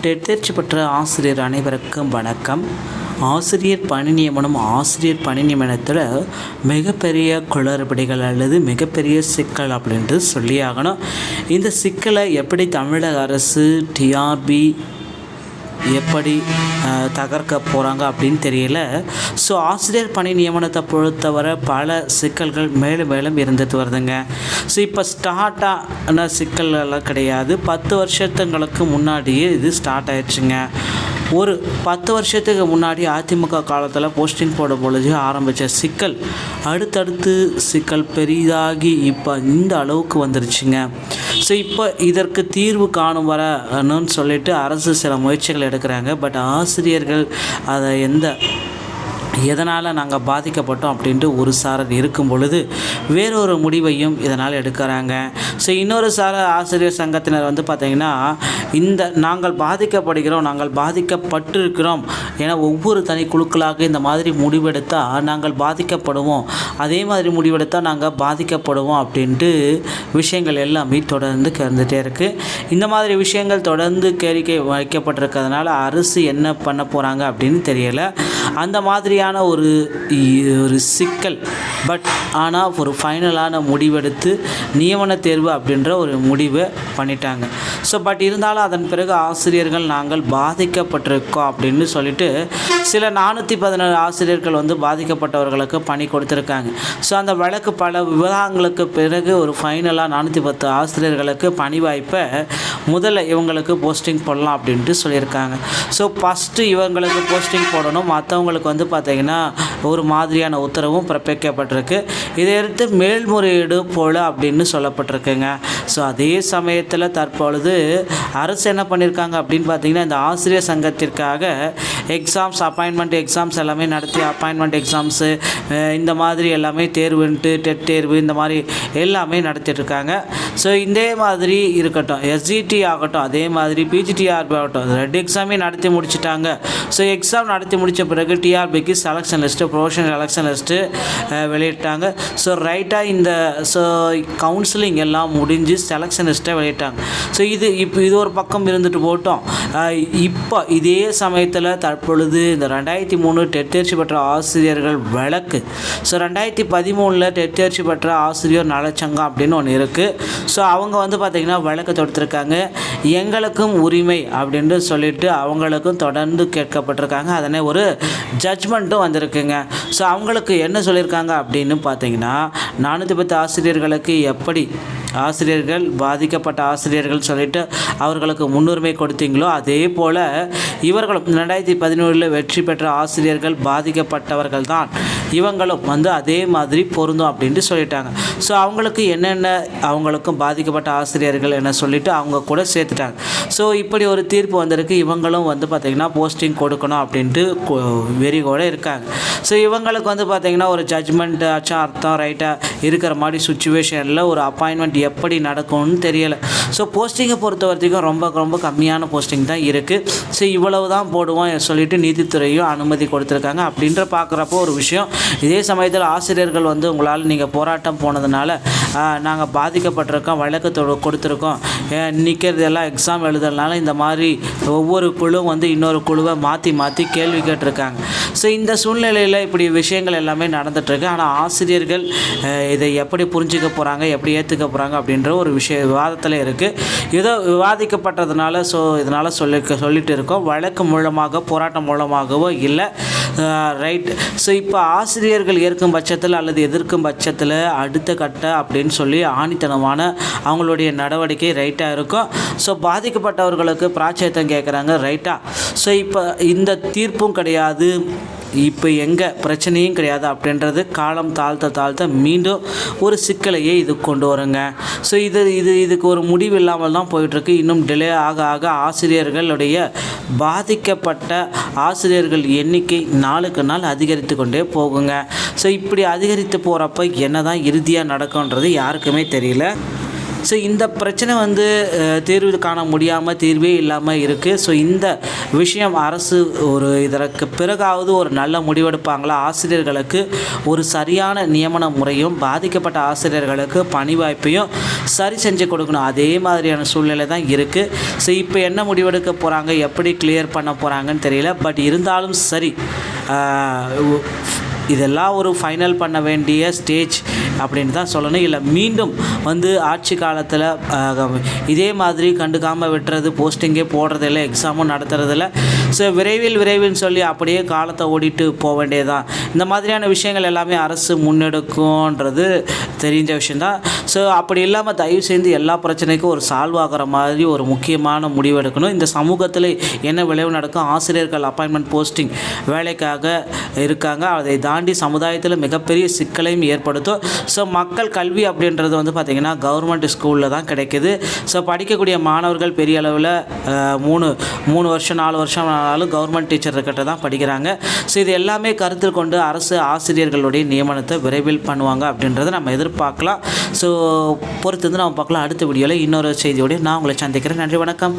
தேர்ச்சி பெற்ற ஆசிரியர் அனைவருக்கும் வணக்கம். ஆசிரியர் பணி நியமனம் ஆசிரியர் பணி நியமனத்தில் மிகப்பெரிய குளறுபடிகள் அல்லது மிகப்பெரிய சிக்கல் அப்படின்ட்டு சொல்லி ஆகணும் இந்த சிக்கலை எப்படி தமிழக அரசு டிஆர்பி எப்படி தகர்க்க போகிறாங்க அப்படின்னு தெரியல. ஸோ ஆசிரியர் பணி நியமனத்தை பொறுத்தவரை பல சிக்கல்கள் மேலும் மேலும் இருந்துட்டு வருதுங்க. ஸோ இப்போ ஸ்டார்ட்டான சிக்கல்கள்லாம் கிடையாது. பத்து வருஷத்துங்களுக்கு முன்னாடியே இது ஸ்டார்ட் ஆயிடுச்சுங்க. ஒரு பத்து வருஷத்துக்கு முன்னாடி அதிமுக காலத்தில் போஸ்டிங் போடும் பொழுது ஆரம்பித்த சிக்கல் அடுத்தடுத்து சிக்கல் பெரிதாகி இப்போ இந்த அளவுக்கு வந்துருச்சுங்க. ஸோ இப்போ இதற்கு தீர்வு காணும் வரணும்னு சொல்லிட்டு அரசு சில முயற்சிகள் எடுக்கிறாங்க. பட் ஆசிரியர்கள் அதை எந்த எதனால் நாங்கள் பாதிக்கப்பட்டோம் அப்படின்ட்டு ஒரு சாரர் இருக்கும் பொழுது வேறொரு முடிவையும் இதனால் எடுக்கிறாங்க. ஸோ இன்னொரு சார ஆசிரியர் சங்கத்தினர் வந்து பார்த்திங்கன்னா இந்த நாங்கள் பாதிக்கப்படுகிறோம் நாங்கள் பாதிக்கப்பட்டிருக்கிறோம் என ஒவ்வொரு தனி குழுக்களாக இந்த மாதிரி முடிவெடுத்தால் நாங்கள் பாதிக்கப்படுவோம். அதே மாதிரி முடிவெடுத்தால் நாங்கள் பாதிக்கப்படுவோம் அப்படின்ட்டு விஷயங்கள் எல்லாமே தொடர்ந்து கறந்துகிட்டே இருக்குது இந்த மாதிரி விஷயங்கள் தொடர்ந்து கேரிக்கை வைக்கப்பட்டிருக்கிறதுனால அரசு என்ன பண்ண போகிறாங்க அப்படின்னு தெரியலை. அந்த மாதிரியான ஒரு ஒரு சிக்கல். பட் ஆனால் ஒரு ஃபைனலான முடிவெடுத்து நியமன தேர்வு அப்படின்ற ஒரு முடிவை பண்ணிட்டாங்க. ஸோ பட் இருந்தாலும் அதன் பிறகு ஆசிரியர்கள் நாங்கள் பாதிக்கப்பட்டிருக்கோம் அப்படின்னு சொல்லிட்டு சில நானூற்றி பதினேழு ஆசிரியர்கள் வந்து பாதிக்கப்பட்டவர்களுக்கு பணி கொடுத்துருக்காங்க. ஸோ அந்த வழக்கு பல விவாதங்களுக்கு பிறகு ஒரு ஃபைனலாக நானூற்றி பத்து ஆசிரியர்களுக்கு பணி வாய்ப்பை முதல்ல இவங்களுக்கு போஸ்டிங் போடலாம் அப்படின்ட்டு சொல்லியிருக்காங்க. ஸோ ஃபஸ்ட்டு இவங்களுக்கு போஸ்டிங் போடணும் மற்றவங்களுக்கு வந்து பார்த்து ஒரு மாதிரியான உத்தரவும் பிறப்பிக்கப்பட்டிருக்கு. இதை எடுத்து மேல்முறையீடு போல அப்படின்னு சொல்லப்பட்டிருக்குங்க. ஸோ அதே சமயத்தில் தற்பொழுது அரசு என்ன பண்ணியிருக்காங்க அப்படின்னு பார்த்தீங்கன்னா இந்த ஆசிரியர் சங்கத்திற்காக எக்ஸாம்ஸ் அப்பாயின்மெண்ட் எக்ஸாம்ஸ் எல்லாமே நடத்தி அப்பாயின்மெண்ட் எக்ஸாம்ஸு இந்த மாதிரி எல்லாமே தேர்வுன்ட்டு டெட் தேர்வு இந்த மாதிரி எல்லாமே நடத்திட்டுருக்காங்க. ஸோ இதே மாதிரி இருக்கட்டும். எஸ்ஜிடி ஆகட்டும் அதே மாதிரி பிஜிடிஆர்பி ஆகட்டும் ரெண்டு எக்ஸாமே நடத்தி முடிச்சிட்டாங்க. ஸோ எக்ஸாம் நடத்தி முடித்த பிறகு டிஆர்பிக்கு selection list professional selection list வெளியிட்டாங்க. ஸோ ரைட்டாக இந்த ஸோ கவுன்சிலிங் எல்லாம் முடிஞ்சு செலெக்ஷன் லிஸ்ட்டை வெளியிட்டாங்க. ஸோ இது இப்போ இது ஒரு பக்கம் இருந்துட்டு போட்டோம். இப்போ இதே சமயத்தில் தற்பொழுது இந்த ரெண்டாயிரத்தி மூணு டெட் தேர்ச்சி பெற்ற ஆசிரியர்கள் வழக்கு ஸோ ரெண்டாயிரத்தி பதிமூணில் டெட் தேர்ச்சி பெற்ற ஆசிரியர் நலச்சங்கம் அப்படின்னு ஒன்று இருக்குது ஸோ அவங்க வந்து பார்த்திங்கன்னா வழக்கு தொடுத்துருக்காங்க. எங்களுக்கும் உரிமை அப்படின்னு சொல்லிட்டு அவங்களுக்கும் தொடர்ந்து கேட்கப்பட்டிருக்காங்க. அதனை ஒரு ஜட்ஜ்மெண்ட்டும் வந்திருக்குங்க. ஸோ அவங்களுக்கு என்ன சொல்லியிருக்காங்க அப்படின்னு பார்த்தீங்கன்னா நானூற்றி பத்து ஆசிரியர்களுக்கு எப்படி ஆசிரியர்கள் பாதிக்கப்பட்ட ஆசிரியர்கள் சொல்லிட்டு அவர்களுக்கு முன்னுரிமை கொடுத்தீங்களோ அதே போல் இவர்களும் ரெண்டாயிரத்தி பதினேழில் வெற்றி பெற்ற ஆசிரியர்கள் பாதிக்கப்பட்டவர்கள் தான் இவங்களும் வந்து அதே மாதிரி பொருந்தும் அப்படின்ட்டு சொல்லிட்டாங்க. ஸோ அவங்களுக்கு என்னென்ன அவங்களுக்கும் பாதிக்கப்பட்ட ஆசிரியர்கள் என்ன சொல்லிவிட்டு அவங்க கூட சேர்த்துட்டாங்க. ஸோ இப்படி ஒரு தீர்ப்பு வந்திருக்கு. இவங்களும் வந்து பார்த்திங்கன்னா போஸ்டிங் கொடுக்கணும் அப்படின்ட்டு கொ- வெறிகோட இருக்காங்க. ஸோ இவங்களுக்கு வந்து பார்த்திங்கன்னா ஒரு ஜட்மெண்ட் ஆச்சும் அர்த்தம் ரைட்டாக இருக்கிற மாதிரி சுச்சுவேஷனில் ஒரு அப்பாயின்மெண்ட் எப்படி நடக்கும்னு தெரியலை. ஸோ போஸ்டிங்கை பொறுத்த வரைக்கும் ரொம்ப ரொம்ப கம்மியான போஸ்டிங் தான் இருக்குது ஸோ இவ்வளவு தான் போடுவோம் சொல்லிட்டு நீதித்துறையும் அனுமதி கொடுத்துருக்காங்க. அப்படின்ற பார்க்குறப்போ ஒரு விஷயம் இதே சமயத்தில் ஆசிரியர்கள் வந்து உங்களால் நீங்கள் போராட்டம் போனதுனால நாங்கள் பாதிக்கப்பட்டிருக்கோம் வழக்கு கொடுத்துருக்கோம். நிற்கிறது எல்லாம் எக்ஸாம் எழுதுறதுனால இந்த மாதிரி ஒவ்வொரு குழுவும் வந்து இன்னொரு குழுவை மாற்றி மாற்றி கேள்வி கேட்டிருக்காங்க. ஸோ இந்த சூழ்நிலையில் இப்படி விஷயங்கள் எல்லாமே நடந்துகிட்ருக்கு ஆனால் ஆசிரியர்கள் இதை எப்படி புரிஞ்சுக்க போகிறாங்க எப்படி ஏற்றுக்க போகிறாங்க அப்படின்ற ஒரு விஷய விவாதத்தில் இருக்குது ஏதோ விவாதிக்கப்பட்டதுனால ஸோ இதனால் சொல்லி சொல்லிட்டு இருக்கோம். வழக்கு மூலமாக போராட்டம் மூலமாகவோ இல்லை ரைட் ஸோ இப்போ ஆசிரியர்கள் ஏற்கும் பட்சத்தில் அல்லது எதிர்க்கும் பட்சத்தில் அடுத்த கட்ட அப்படின்னு சொல்லி ஆணித்தனமான அவங்களுடைய நடவடிக்கை ரைட்டாக இருக்கும். ஸோ பாதிக்கப்பட்டவர்களுக்கு பிராச்சியத்தம் கேட்குறாங்க ரைட்டாக ஸோ இப்போ இந்த தீர்ப்பும் கிடையாது. இப்போ எங்கே பிரச்சனையும் கிடையாது அப்படின்றது காலம் தாழ்த்த தாழ்த்த மீண்டும் ஒரு சிக்கலையே இது கொண்டு வருங்க. ஸோ இது இது இதுக்கு ஒரு முடிவு இல்லாமல் தான் போயிட்டுருக்கு. இன்னும் டிலே ஆக ஆக ஆசிரியர்களுடைய பாதிக்கப்பட்ட ஆசிரியர்கள் எண்ணிக்கை நாளுக்கு நாள் அதிகரித்து கொண்டே போகுங்க. ஸோ இப்படி அதிகரித்து போகிறப்ப என்ன தான் இறுதியாக நடக்கும்ன்றது யாருக்குமே தெரியல. ஸோ இந்த பிரச்சனை வந்து தீர்வு காண முடியாமல் தீர்வே இல்லாமல் இருக்குது ஸோ இந்த விஷயம் அரசு ஒரு இதற்கு பிறகாவது ஒரு நல்ல முடிவெடுப்பாங்களா? ஆசிரியர்களுக்கு ஒரு சரியான நியமன முறையும் பாதிக்கப்பட்ட ஆசிரியர்களுக்கு பணி வாய்ப்பையும் சரி செஞ்சு கொடுக்கணும். அதே மாதிரியான சூழ்நிலை தான் இருக்குது ஸோ இப்போ என்ன முடிவெடுக்க போகிறாங்க எப்படி கிளியர் பண்ண போகிறாங்கன்னு தெரியல. பட் இருந்தாலும் சரி இதெல்லாம் ஒரு ஃபைனல் பண்ண வேண்டிய ஸ்டேஜ் அப்படின்னு தான் சொல்லணும். இல்லை மீண்டும் வந்து ஆட்சி காலத்தில் இதே மாதிரி கண்டுக்காமல் விட்டுறது போஸ்டிங்கே போடுறதில்ல எக்ஸாமும் நடத்துறதில்ல. ஸோ விரைவில் விரைவில் சொல்லி அப்படியே காலத்தை ஓடிட்டு போக வேண்டியதுதான். இந்த மாதிரியான விஷயங்கள் எல்லாமே அரசு முன்னெடுக்கும்ன்றது தெரிஞ்ச விஷயந்தான் ஸோ அப்படி இல்லாமல் தயவு செய்து எல்லா பிரச்சனைக்கும் ஒரு சால்வ் ஆகிற மாதிரி ஒரு முக்கியமான முடிவு எடுக்கணும். இந்த சமூகத்தில் என்ன விளைவு நடக்கும்? ஆசிரியர்கள் அப்பாயின்மெண்ட் போஸ்டிங் வேலைக்காக இருக்காங்க. அதை தாண்டி சமுதாயத்தில் மிகப்பெரிய சிக்கலையும் ஏற்படுத்தும். ஸோ மக்கள் கல்வி அப்படின்றது வந்து பார்த்திங்கன்னா கவர்மெண்ட் ஸ்கூலில் தான் கிடைக்குது. ஸோ படிக்கக்கூடிய மாணவர்கள் பெரிய அளவில் மூணு மூணு வருஷம் நாலு வருஷம் ஆனாலும் கவர்மெண்ட் டீச்சர் கிட்ட தான் படிக்கிறாங்க. ஸோ இது எல்லாமே கருத்தில் கொண்டு அரசு ஆசிரியர்களுடைய நியமனத்தை விரைவில் பண்ணுவாங்க அப்படின்றத நம்ம எதிர்பார்க்கலாம். ஸோ பொறுத்து வந்து நம்ம பார்க்கலாம் அடுத்த வீடியோவில் இன்னொரு செய்தியோடய நான் உங்களை சந்திக்கிறேன். நன்றி வணக்கம்.